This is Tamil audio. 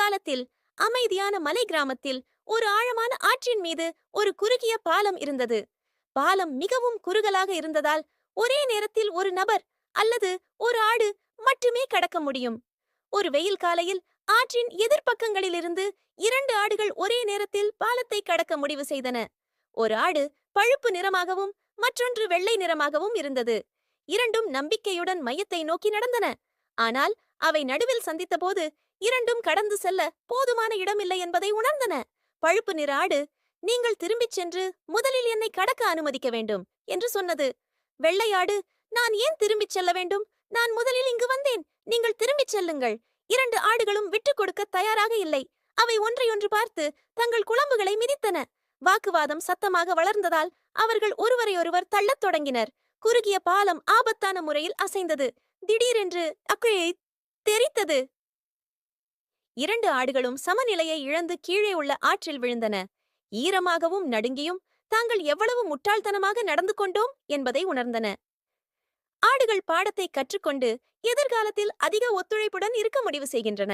காலத்தில் அமைதியான மலை கிராமத்தில் ஒரு ஆழமான ஆற்றின் மீது ஒரு குறுகிய பாலம் இருந்தது. பாலம் மிகவும் குறுகலாக இருந்ததால் ஒரே நேரத்தில் ஒரு நபர் அல்லது ஒரு ஆடு மட்டுமே கடக்க முடியும். ஒரு வெயில் காலையில் ஆற்றின் எதிர்ப்பக்கங்களிலிருந்து இரண்டு ஆடுகள் ஒரே நேரத்தில் பாலத்தை கடக்க முடிவு செய்தன. ஒரு ஆடு பழுப்பு நிறமாகவும் மற்றொன்று வெள்ளை நிறமாகவும் இருந்தது. இரண்டும் நம்பிக்கையுடன் மையத்தை நோக்கி நடந்தன. ஆனால் அவை நடுவில் சந்தித்தபோது இரண்டும் கடந்து செல்ல போதுமான இடமில்லை என்பதை உணர்ந்தன. பழுப்பு நிற ஆடு நீங்கள் திரும்பிச் சென்று முதலில் என்னை கடக்க அனுமதிக்க வேண்டும் என்று சொன்னது. வெள்ளையாடு நான் ஏன் திரும்பிச் செல்ல வேண்டும்? நான் முதலில் இங்கு வந்தேன். நீங்கள் திரும்பிச் செல்லுங்கள். இரண்டு ஆடுகளும் விட்டுக் கொடுக்க தயாராக இல்லை. அவை ஒன்றையொன்று பார்த்து தங்கள் குழம்புகளை மிதித்தன. வாக்குவாதம் சத்தமாக வளர்ந்ததால் அவர்கள் ஒருவரையொருவர் தள்ளத் தொடங்கினர். குறுகிய பாலம் ஆபத்தான முறையில் அசைந்தது. திடீரென்று அக்குழையை தெரித்தது. இரண்டு ஆடுகளும் சமநிலையை இழந்து கீழே உள்ள ஆற்றில் விழுந்தன. ஈரமாகவும் நடுங்கியும் தாங்கள் எவ்வளவு முட்டாள்தனமாக நடந்து கொண்டோம் என்பதை உணர்ந்தன. ஆடுகள் பாடத்தை கற்றுக்கொண்டு எதிர்காலத்தில் அதிக ஒத்துழைப்புடன் இருக்க முடிவு செய்கின்றன.